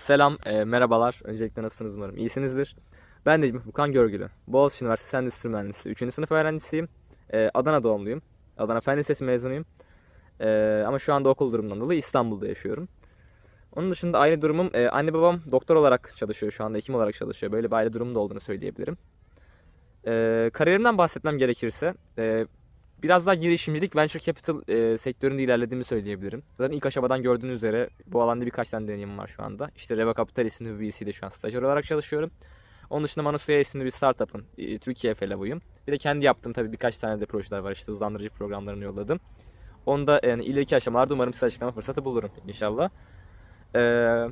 Selam, e, merhabalar. Öncelikle nasılsınız umarım iyisinizdir. Ben Necmi Furkan Görgülü. Boğaziçi Üniversitesi Endüstri Mühendisi 3. sınıf öğrencisiyim. E, Adana doğumluyum. Adana Fen Lisesi mezunuyum. E, ama şu anda okul durumundan dolayı İstanbul'da yaşıyorum. Onun dışında aile durumum, e, anne babam doktor olarak çalışıyor şu anda, hekim olarak çalışıyor. Böyle bir aile durumu da olduğunu söyleyebilirim. E, kariyerimden bahsetmem gerekirse, e, biraz daha girişimcilik, venture capital e, sektöründe ilerlediğimi söyleyebilirim. Zaten ilk aşamadan gördüğünüz üzere bu alanda birkaç tane deneyimim var şu anda. İşte Reva Capital isimli VC'de şu an stajyer olarak çalışıyorum. Onun dışında Manusia isimli bir startup'ın e, Türkiye fellow'uyum. Bir de kendi yaptığım tabii birkaç tane de projeler var. İşte hızlandırıcı programlarını yolladım. Onu da yani ileriki aşamalarda umarım size açıklama fırsatı bulurum inşallah. Ee,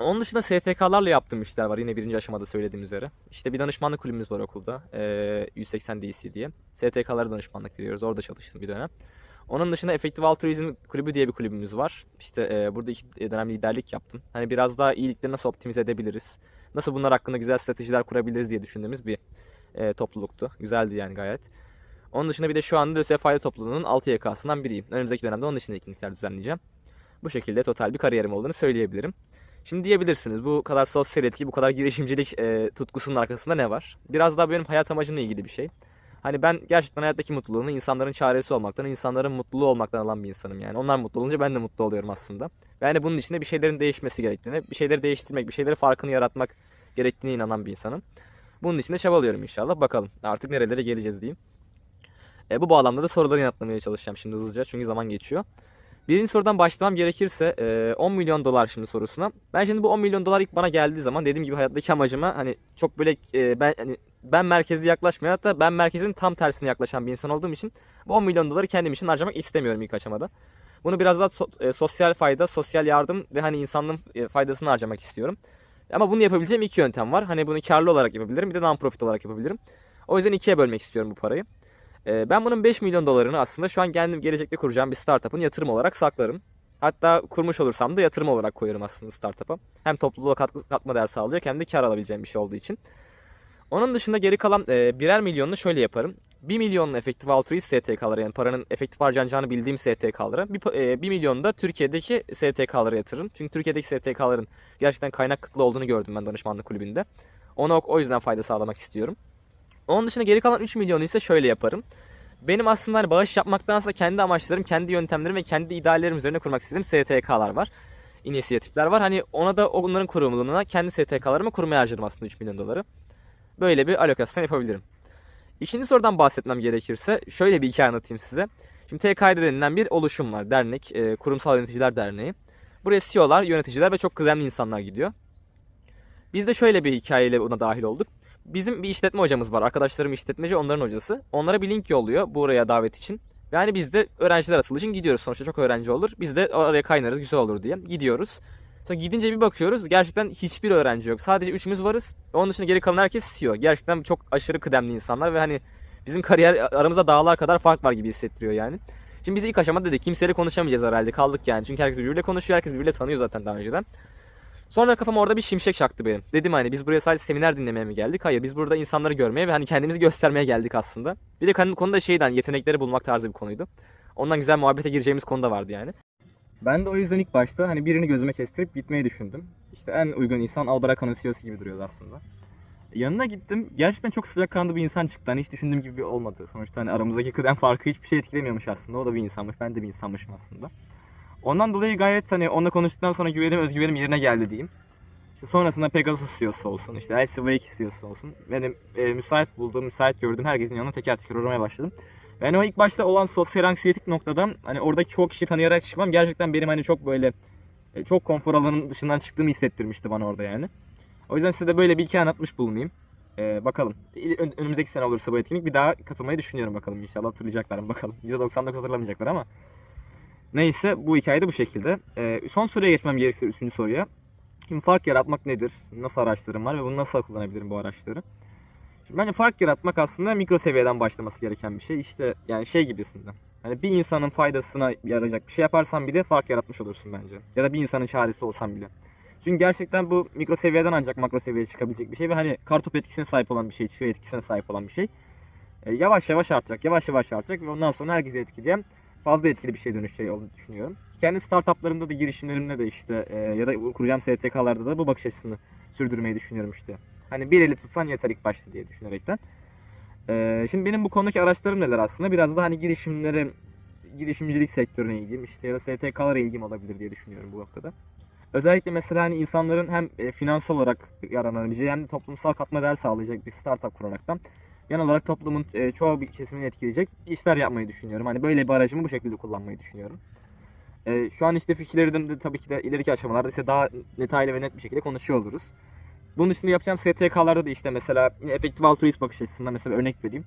onun dışında STK'larla yaptığım işler var yine birinci aşamada söylediğim üzere. İşte bir danışmanlık kulübümüz var okulda. Ee, 180 DC diye. STK'lara danışmanlık veriyoruz. Orada çalıştım bir dönem. Onun dışında Efektif Altruizm Kulübü diye bir kulübümüz var. İşte e, burada iki dönem liderlik yaptım. Hani biraz daha iyilikleri nasıl optimize edebiliriz? Nasıl bunlar hakkında güzel stratejiler kurabiliriz diye düşündüğümüz bir e, topluluktu. Güzeldi yani gayet. Onun dışında bir de şu anda ÖSF Fayda Topluluğu'nun 6 YK'sından biriyim. Önümüzdeki dönemde onun dışında etkinlikler düzenleyeceğim. Bu şekilde total bir kariyerim olduğunu söyleyebilirim. Şimdi diyebilirsiniz bu kadar sosyal etki, bu kadar girişimcilik e, tutkusunun arkasında ne var? Biraz daha benim hayat amacımla ilgili bir şey. Hani ben gerçekten hayattaki mutluluğunu insanların çaresi olmaktan, insanların mutluluğu olmaktan alan bir insanım yani. Onlar mutlu olunca ben de mutlu oluyorum aslında. Yani bunun içinde bir şeylerin değişmesi gerektiğine, bir şeyleri değiştirmek, bir şeyleri farkını yaratmak gerektiğine inanan bir insanım. Bunun için de çabalıyorum inşallah. Bakalım artık nerelere geleceğiz diyeyim. E, bu bağlamda da soruları yanıtlamaya çalışacağım şimdi hızlıca çünkü zaman geçiyor. Birinci sorudan başlamam gerekirse e, 10 milyon dolar şimdi sorusuna. Ben şimdi bu 10 milyon dolar ilk bana geldiği zaman dediğim gibi hayattaki amacıma hani çok böyle e, ben hani ben merkezli yaklaşmıyor hatta ben merkezin tam tersine yaklaşan bir insan olduğum için bu 10 milyon doları kendim için harcamak istemiyorum ilk aşamada. Bunu biraz daha so- e, sosyal fayda, sosyal yardım ve hani insanlığın e, faydasını harcamak istiyorum. Ama bunu yapabileceğim iki yöntem var. Hani bunu karlı olarak yapabilirim bir de non-profit olarak yapabilirim. O yüzden ikiye bölmek istiyorum bu parayı. E, ben bunun 5 milyon dolarını aslında şu an kendim gelecekte kuracağım bir startup'ın yatırım olarak saklarım. Hatta kurmuş olursam da yatırım olarak koyarım aslında startup'a. Hem topluluğa katkı, katma değer sağlayacak hem de kar alabileceğim bir şey olduğu için. Onun dışında geri kalan e, birer milyonunu şöyle yaparım. 1 milyonun efektif altruist STK'lara yani paranın efektif harcanacağını bildiğim STK'lara. 1, e, 1 milyon da Türkiye'deki STK'lara yatırırım. Çünkü Türkiye'deki STK'ların gerçekten kaynak kıtlığı olduğunu gördüm ben danışmanlık kulübünde. Ona o yüzden fayda sağlamak istiyorum. Onun dışında geri kalan 3 milyonu ise şöyle yaparım. Benim aslında hani bağış yapmaktansa kendi amaçlarım, kendi yöntemlerim ve kendi ideallerim üzerine kurmak istediğim STK'lar var. İnisiyatifler var. Hani ona da onların kurumluğuna kendi STK'larımı kurmaya harcarım aslında 3 milyon doları. Böyle bir alokasyon yapabilirim. İkinci sorudan bahsetmem gerekirse şöyle bir hikaye anlatayım size. Şimdi TKD denilen bir oluşum var. Dernek, e, Kurumsal Yöneticiler Derneği. Buraya CEO'lar, yöneticiler ve çok kıdemli insanlar gidiyor. Biz de şöyle bir hikayeyle buna dahil olduk. Bizim bir işletme hocamız var. Arkadaşlarım işletmeci, onların hocası. Onlara bir link yolluyor buraya davet için. Yani biz de öğrenciler atıldığı için gidiyoruz. Sonuçta çok öğrenci olur. Biz de oraya kaynarız, güzel olur diye. Gidiyoruz. Sonra gidince bir bakıyoruz. Gerçekten hiçbir öğrenci yok. Sadece üçümüz varız. Onun dışında geri kalan herkes CEO. Gerçekten çok aşırı kıdemli insanlar ve hani bizim kariyer aramızda dağlar kadar fark var gibi hissettiriyor yani. Şimdi biz ilk aşamada dedik kimseyle konuşamayacağız herhalde. Kaldık yani. Çünkü herkes birbiriyle konuşuyor. Herkes birbiriyle tanıyor zaten daha önceden. Sonra kafama orada bir şimşek çaktı benim. Dedim hani biz buraya sadece seminer dinlemeye mi geldik? Hayır biz burada insanları görmeye ve hani kendimizi göstermeye geldik aslında. Bir de konu- konuda şeyden yetenekleri bulmak tarzı bir konuydu. Ondan güzel muhabbete gireceğimiz konu da vardı yani. Ben de o yüzden ilk başta hani birini gözüme kestirip gitmeyi düşündüm. İşte en uygun insan Albaraka'nın CEO'su gibi duruyordu aslında. Yanına gittim. Gerçekten çok sıcakkanlı bir insan çıktı. Hani hiç düşündüğüm gibi olmadı. Sonuçta hani aramızdaki kıdem farkı hiçbir şey etkilemiyormuş aslında. O da bir insanmış. Ben de bir insanmışım aslında. Ondan dolayı gayet hani onunla konuştuktan sonra güvenim, özgüvenim yerine geldi diyeyim. İşte sonrasında Pegasus CEO'su olsun, işte LCV2 CEO'su olsun. Benim e, müsait bulduğum, müsait gördüğüm herkesin yanına teker teker uğramaya başladım. Ben o ilk başta olan sosyal anksiyetik noktadan hani oradaki çok kişi tanıyarak çıkmam gerçekten benim hani çok böyle e, çok konfor alanının dışından çıktığımı hissettirmişti bana orada yani. O yüzden size de böyle bir hikaye anlatmış bulunayım. E, bakalım. Ön- önümüzdeki sene olursa bu etkinlik bir daha katılmayı düşünüyorum bakalım. İnşallah hatırlayacaklar bakalım. %99 hatırlamayacaklar ama. Neyse bu hikaye de bu şekilde. E, son soruya geçmem gerekirse üçüncü soruya. Şimdi fark yaratmak nedir? Nasıl araçlarım var ve bunu nasıl kullanabilirim bu araçları? Şimdi bence fark yaratmak aslında mikro seviyeden başlaması gereken bir şey. İşte yani şey gibisinden. Hani bir insanın faydasına yarayacak bir şey yaparsan bile fark yaratmış olursun bence. Ya da bir insanın çaresi olsan bile. Çünkü gerçekten bu mikro seviyeden ancak makro seviyeye çıkabilecek bir şey ve hani kartop etkisine sahip olan bir şey, çiğ etkisine sahip olan bir şey. E, yavaş yavaş artacak, yavaş yavaş artacak ve ondan sonra herkese etkileyen fazla etkili bir şey dönüşeceği olduğunu düşünüyorum. Kendi startuplarımda da girişimlerimde de işte e, ya da kuracağım STK'larda da bu bakış açısını sürdürmeyi düşünüyorum işte. Hani bir eli tutsan yeter ilk başta diye düşünerekten. E, şimdi benim bu konudaki araçlarım neler aslında? Biraz da hani girişimlere, girişimcilik sektörüne ilgim işte ya da STK'lara ilgim olabilir diye düşünüyorum bu noktada. Özellikle mesela hani insanların hem e, finansal olarak yararlanabileceği hem de toplumsal katma değer sağlayacak bir startup kuraraktan genel olarak toplumun e, çoğu bir kesimini etkileyecek işler yapmayı düşünüyorum. Hani böyle bir aracımı bu şekilde kullanmayı düşünüyorum. E, şu an işte fikirlerim de tabii ki de ileriki aşamalarda ise daha detaylı ve net bir şekilde konuşuyor oluruz. Bunun dışında yapacağım STK'larda da işte mesela efektif altruist bakış açısından mesela örnek vereyim.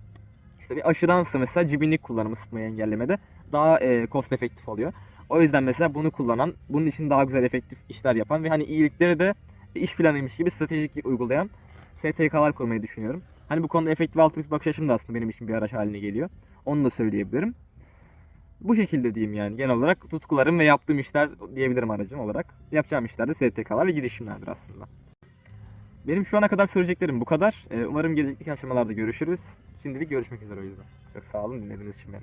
İşte bir aşıdansa mesela cibinlik kullanımı ısıtmayı engellemede daha e, cost efektif oluyor. O yüzden mesela bunu kullanan, bunun için daha güzel efektif işler yapan ve hani iyilikleri de iş planıymış gibi stratejik uygulayan STK'lar kurmayı düşünüyorum. Hani bu konuda efektif altruist bakış açım da aslında benim için bir araç haline geliyor. Onu da söyleyebilirim. Bu şekilde diyeyim yani genel olarak tutkularım ve yaptığım işler diyebilirim aracım olarak. Yapacağım işler de STK'lar ve girişimlerdir aslında. Benim şu ana kadar söyleyeceklerim bu kadar. Ee, Umarım gelecekteki aşamalarda görüşürüz. Şimdilik görüşmek üzere o yüzden. Çok sağ olun dinlediğiniz için beni.